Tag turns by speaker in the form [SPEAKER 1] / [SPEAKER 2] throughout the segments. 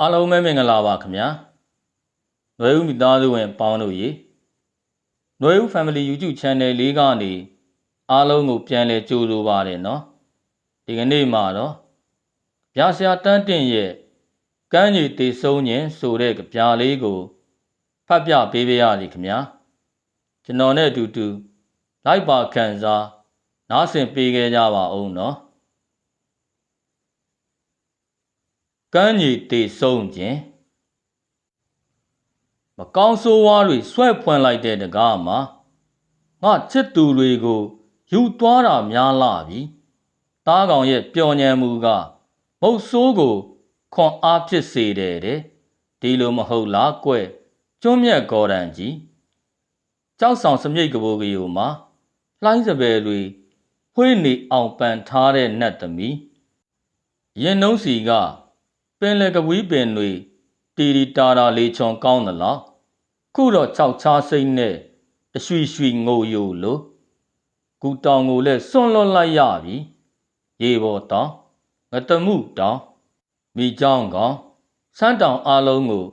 [SPEAKER 1] အားလုံးပဲမင်္ဂလာပါခင်ဗျာ။နှွေဦးမိသားစုဝင်ပေါင်းတို့ရေနှွေဦး Family YouTube Channel လေးကနေအားလုံးကိုပြန်လည်ကြိုဆိုပါတယ်နော်။ဒီကနေ့မှာတော့ဗျာဆရာတန်းတင်ရဲ့ကမ်းခြေတေဆုံးခြင်းဆိုတဲ့ကြပြလေးကိုဖတ်ပြပေးပါရစေခင်ဗျာ။ကျွန်တော်နဲ့အတူတူလိုက်ပါခံစားနားဆင်ပေးကြကြပါဦးနော်။ ကမ်းကြီးတေဆုံးခြင်းမကောင်းဆိုးဝါးတွေဆွဲဖွင့်လိုက်တဲ့တကားမှာငါချစ်သူတွေကိုယူသွားတာများလာပြီ။တားကောင်ရဲ့ပျော်ညံမှုကမုတ်ဆိုးကိုခွန်အားဖြစ်စေတယ်တဲ့။ဒီလိုမဟုတ်လားကွ။ကျွန်းမြတ်ဂေါ်ဒန်ကြီးကြောက်ဆောင်စမြိတ်ကပိုးကယူမှာလှိုင်းစပယ်တွေဖွေးနေအောင်ပန်ထားတဲ့နတ်သမီးရင်နှုံးစီက ပင်လယ်ကဝီးပင်တွေတီတီတာတာလေးချွန်ကောင်းသလားခုတော့၆ချားစိမ့်နဲ့တရွှီရွှီငိုယိုလို့ကူတောင်ကိုလည်းစွန့်လွတ်လိုက်ရပြီရေပေါ်တောင်ငတမှုတောင်မိเจ้าကောင်စမ်းတောင်အလုံးကို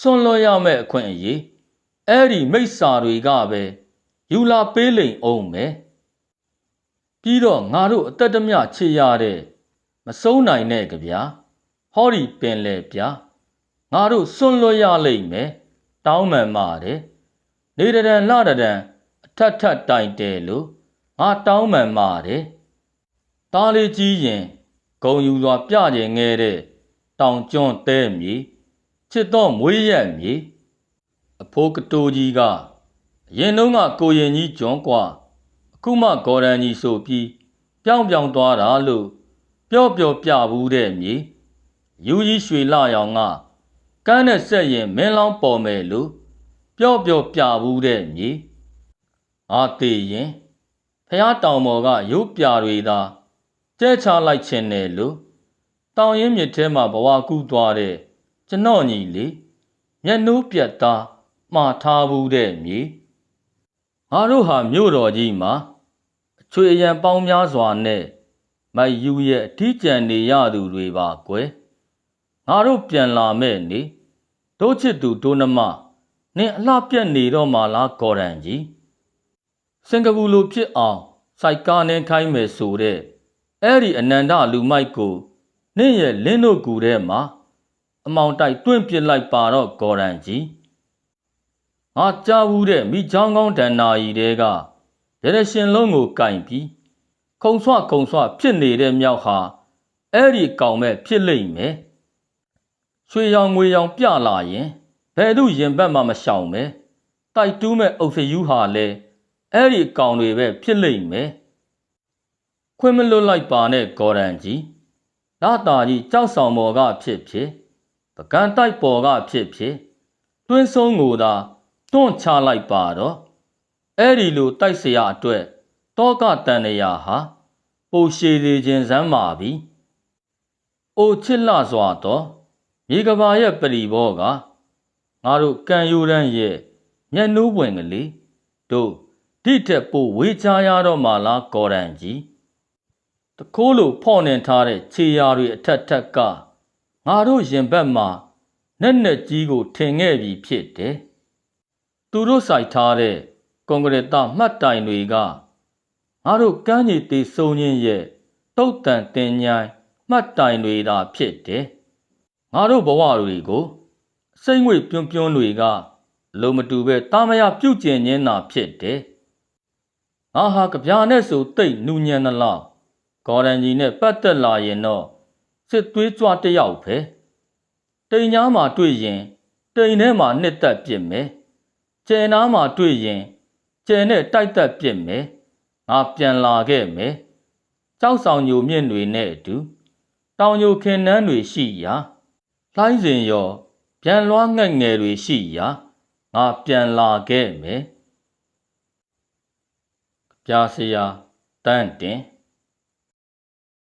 [SPEAKER 1] စွန့်လွတ်ရမယ့်အခွင့်အရေးအဲ့ဒီမိစ္ဆာတွေကပဲယူလာပေးလိမ်အောင်မယ်ပြီးတော့ငါတို့အသက်တမျှချေရတဲ့မဆုံးနိုင်တဲ့ကြဗျာ ဟောဒီပင်လေပြငါတို့စွန့်လွတ်ရလိမ့်မယ်တောင်းမှန်ပါတယ်နေတရန်လှတရန်အထက်ထက်တိုင်တယ်လို့ငါတောင်းမှန်ပါတယ်တားလေးကြီးရင်ဂုံယူစွာပြကြင်ငဲတဲ့တောင်ကျွန်းသဲမြေချစ်တော်မွေးရက်မြေအဖိုးကတိုးကြီးကအရင်တုန်းကကိုရင်ကြီးကျွန်းကွာအခုမှဂေါ်ရန်ကြီးဆိုပြီးပြောင်းပြောင်းသွားတာလို့ပြောပြောပြဘူးတဲ့မြေ ယူကြီးရွှေလာရောင်ကကန်းနဲ့ဆက်ရင်မင်းလောင်းပေါ်မယ်လို့ပြောပြောပြဘူးတဲ့မြေအာသေးရင်ဖះတောင်မော်ကရုပ်ပြတွေသာကျဲချလိုက်ခြင်းနဲ့လို့တောင်ရင်မြစ်ထဲမှာဘဝကူးသွားတဲ့ကျွန်တော်ညီလေးမျက်နှိုးပြတ်သားမှားထားဘူးတဲ့မြေငါတို့ဟာမြို့တော်ကြီးမှာအချွေအရန်ပေါင်းများစွာနဲ့မိုက်ယူရဲ့အထီးကျန်နေရသူတွေပါကွယ် ငါတို့ပြန်လာမဲ့နေတို့ချစ်သူဒိုနမနင်အလှပြက်နေတော့မှလားဂေါ်ရန်ကြီးစင်ကာပူလိုဖြစ်အောင်စိုက်ကားနဲ့ခိုင်းမယ်ဆိုတဲ့အဲ့ဒီအနန္တလူမိုက်ကိုနင့်ရဲ့လင်းတို့ကူထဲမှာအမောင်တိုက်တွန့်ပစ်လိုက်ပါတော့ဂေါ်ရန်ကြီးငါကြားဘူးတဲ့မိချောင်းကောင်းဒန်နာကြီးတဲကရရရှင်လုံးကိုကင်ပြီးခုံဆွခုံဆွဖြစ်နေတဲ့မြောက်ဟာအဲ့ဒီကောင်မဲ့ဖြစ်လိမ့်မယ် ရွှေရောင်ငွေရောင်ပြလာရင်ဘယ်သူရင်ဘတ်မှမရှောင်ပဲတိုက်တူးမဲ့အုပ်စယူဟာလဲအဲ့ဒီကောင်တွေပဲဖြစ်လိမ့်မယ်ခွင့်မလွတ်လိုက်ပါနဲ့ဂေါ်ရန်ကြီးလာတာကြီးကြောက်ဆောင်မော်ကဖြစ်ဖြစ်ပကံတိုက်ပေါ်ကဖြစ်ဖြစ်တွင်းဆုံးကိုသာတွန့်ချလိုက်ပါတော့အဲ့ဒီလိုတိုက်เสียအတွက်တောကတန်နေရဟာပိုရှည်သေးခြင်းစမ်းပါပြီ။အိုချစ်လစွာတော့ မြေကဘာရဲ့ပရိဘောကငါတို့ကံယူရန်ရဲ့မျက်နှိုးပွင့်ကလေးတို့ဒီတက်ပို့ဝေးချရတော့မှလားကော်ရန်ကြီးတခိုးလိုဖော့နှင်ထားတဲ့ခြေရာတွေအထက်ထက်ကငါတို့ရင်ဘတ်မှာနက်နက်ကြီးကိုထင်ခဲ့ပြီဖြစ်တယ်။သူတို့စိုက်ထားတဲ့ကွန်ကရစ်သားမှတ်တိုင်တွေကငါတို့ကမ်းခြေတေဆုံးခြင်းရဲ့တုတ်တန်တင်ញိုင်းမှတ်တိုင်တွေသာဖြစ်တယ်။ ငါတို့ဘဝတွေကိုစိတ်ငွေပြွန်းပြွန်းတွေကလုံးမတူပဲတာမယပြုတ်ကျင်ခြင်းသာဖြစ်တယ်။ငါဟာကြပြာနဲ့ဆိုတိတ်နူညံ့သလားဂေါ်ရန်ကြီးနဲ့ပတ်သက်လာရင်တော့စစ်သွေးကြွတယောက်ပဲ။တိမ်ညားမှာတွေ့ရင်တိမ်ထဲမှာနှစ်သက်ပြစ်မယ်။ကျယ်နားမှာတွေ့ရင်ကျယ်နဲ့တိုက်သက်ပြစ်မယ်။ငါပြန်လာခဲ့မယ်။ကြောက်ဆောင်ညိုမြင့်တွေနဲ့အတူတောင်ညိုခင်နှန်းတွေရှိရာ လှိုင်းစဉ်ရော ပြန်လွှားငှက်ငယ်တွေရှိရာငါပြန်လာခဲ့မယ်။ကြားစရာတန်းတင်